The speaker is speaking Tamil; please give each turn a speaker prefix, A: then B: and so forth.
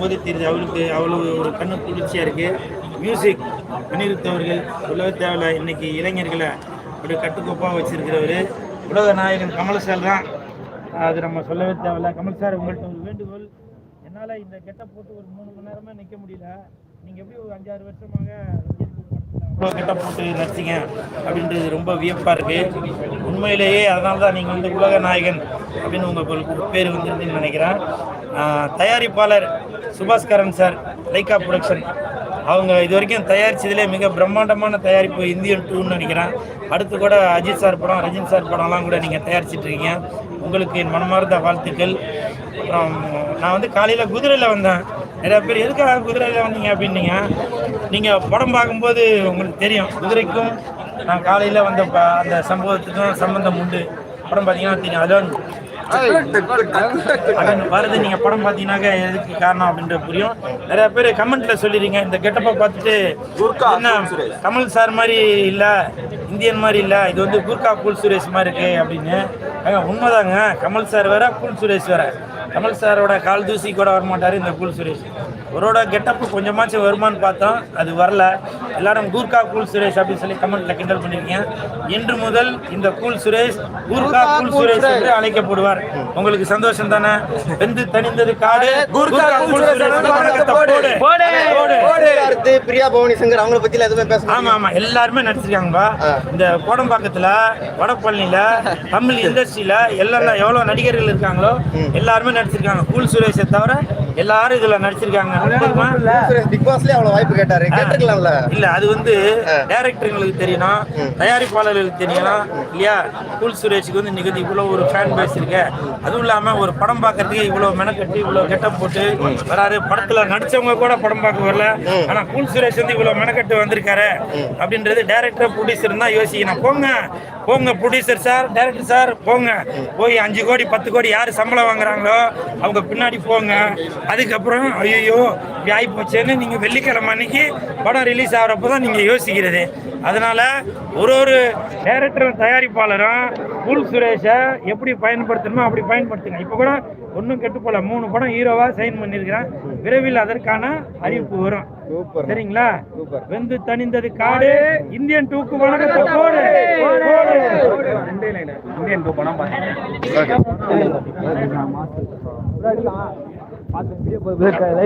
A: போதே தெரியுது அவளுக்கு அவ்வளவு ஒரு கண்ணு குளிர்ச்சியாக இருக்குது மியூசிக் அனிருத் அவர்கள் உலக தேவையில் இன்னைக்கு இளைஞர்களை ஒரு கட்டுக்கோப்பாக வச்சிருக்கிறவர். உலக நாயகன் கமல் சார் தான். அது நம்ம சொல்லவே தேவையில்ல. கமல் சார் உங்கள்கிட்ட ஒரு வேண்டுகோள். என்னால் இந்த கெட்ட போட்டு ஒரு மூணு மணி நேரமாக நிற்க முடியல. நீங்கள் எப்படி ஒரு அஞ்சாறு வருஷமாக இவ்வளோ கெட்ட போட்டு நடிச்சிங்க அப்படின்றது ரொம்ப வியப்பாக இருக்குது உண்மையிலேயே அதனால தான் நீங்கள் வந்து உலக நாயகன் அப்படின்னு உங்கள் பேர் வந்துருந்துன்னு நினைக்கிறேன். தயாரிப்பாளர் சுபாஸ்கரன் சார் லைக்கா ப்ரொடக்ஷன். அவங்க இது வரைக்கும் தயாரித்ததுலேயே மிக பிரம்மாண்டமான தயாரிப்பு இந்தியன் டூன்னு நினைக்கிறேன். அடுத்து கூட அஜித் சார் படம் ரஜினி சார் படம்லாம் கூட நீங்கள் தயாரிச்சிட்டு இருக்கீங்க உங்களுக்கு என் மனமார்ந்த வாழ்த்துக்கள். அப்புறம் நான் வந்து காலையில் குதிரையில் வந்தேன். நிறைய பேர் எதுக்காக குதிரையில் வந்தீங்க? அப்படின்னீங்க. நீங்கள் படம் பார்க்கும்போது உங்களுக்கு தெரியும். குதிரைக்கும் நான் காலையில் வந்த அந்த சம்பவத்துக்கும் சம்பந்தம் உண்டு. படம் பார்த்தீங்கன்னா தெரியும். அதான் அதான் வருது நீங்கள் படம் பார்த்தீங்கன்னாக்க எதுக்கு காரணம் அப்படின்ற புரியும். நிறைய பேர் கமெண்ட்ல சொல்லிடுறீங்க. இந்த கெட்டப்பை பார்த்துட்டு என்ன கமல் சார் மாதிரி இல்லை இந்தியன் மாதிரி இல்லை இது வந்து குர்கா கூல் சுரேஷ் மாதிரி இருக்கு அப்படின்னு. ஏங்க, உண்மைதாங்க. கமல் சார் வேற கூல் சுரேஷ் வேற. கமல் சாரோட கால் தூசி கூட வரமாட்டார் இந்த கூல் சுரேஷ். அவரோட கெட்டப்பு கொஞ்சமாச்சும் வருமான்னு பார்த்தோம். அது வரல. எல்லாரும் கூர்கா கூல் சுரேஷ் அப்படின்னு சொல்லி கமெண்ட்ல கிண்டல் பண்ணிருக்கீங்க. இன்று முதல் இந்த cool Suresh Gurkha cool Suresh என்று அழைக்கப்படுவார். உங்களுக்கு சந்தோஷம் தானே? வெந்து தணிந்தது காடு. கூர்கா கூல் சுரேஷ்
B: பிரியா பவானி சங்கர் அவங்கள பத்தி எதுவுமே பேச
A: ஆமா ஆமா. எல்லாருமே நடிச்சிருக்காங்கப்பா. இந்த கோடம்பாக்கத்துல வடபழனில தமிழ் இண்டஸ்ட்ரியில எல்லாம் எவ்வளவு நடிகர்கள் இருக்காங்களோ எல்லாருமே நடிச்சிருக்காங்க. கூல் சுரேஷை தவிர எல்லாரும் இதுல நடிச்சிருக்காங்க?
B: பிக் பாஸ்லயே அவ்வளவு வாய்ப்பு கேட்டாரு. கேட்டிருக்கலாம்ல.
A: இல்ல அது வந்து டைரக்டர்களுக்கு தெரியணும் தயாரிப்பாளர்களுக்கு தெரியணும் இல்லையா? கூல் சுரேஷுக்கு வந்து இன்னைக்கு இவ்வளவு ஒரு ஃபேன் பேஸ் இருக்கு. அதுவும் இல்லாம ஒரு படம் பார்க்கறதுக்கு இவ்வளவு மெனக்கட்டி இவ்வளவு கெட்டப் போட்டு வராரு. படத்துல நடிச்சவங்க கூட படம் பார்க்க வரல. ஆனா கூல் சுரேஷ் வந்து இவ்வளவு மெனக்கட்டு வந்திருக்காரு. அப்படின்றது டைரக்டர் ப்ரொடியூசர் தான் யோசிக்கணும். போங்க. போங்க ப்ரொடியூசர் சார் டைரக்டர் சார் போங்க. போய் அஞ்சு கோடி பத்து கோடி யார் சம்பளம் வாங்குறாங்களோ அவங்க பின்னாடி போங்க. அதுக்கப்புறம் ஐயோ ஆகி போச்சேன்னு நீங்கள் வெள்ளிக்கிழமை அன்னைக்கு படம் ரிலீஸ் ஆகிறப்ப தான் நீங்கள் யோசிக்கிறது. அதனால ஒரு ஒரு டேரக்டரும் தயாரிப்பாளரும் கூல் சுரேஷை எப்படி பயன்படுத்தணுமோ அப்படி பயன்படுத்துங்க. இப்போ கூட ஒன்றும் கெட்டு போல மூணு படம் ஹீரோவாக சைன் பண்ணியிருக்கிறேன். விரைவில் அதற்கான அறிவிப்பு வரும்.
B: சூப்பர்.
A: சரிங்களா?
B: சூப்பர்.
A: வெந்து தணிந்தது காடு இந்தியன் டூக்கு வணக்கத்தை போடு.
C: இந்தியன் டூ படம் பார்த்தேன்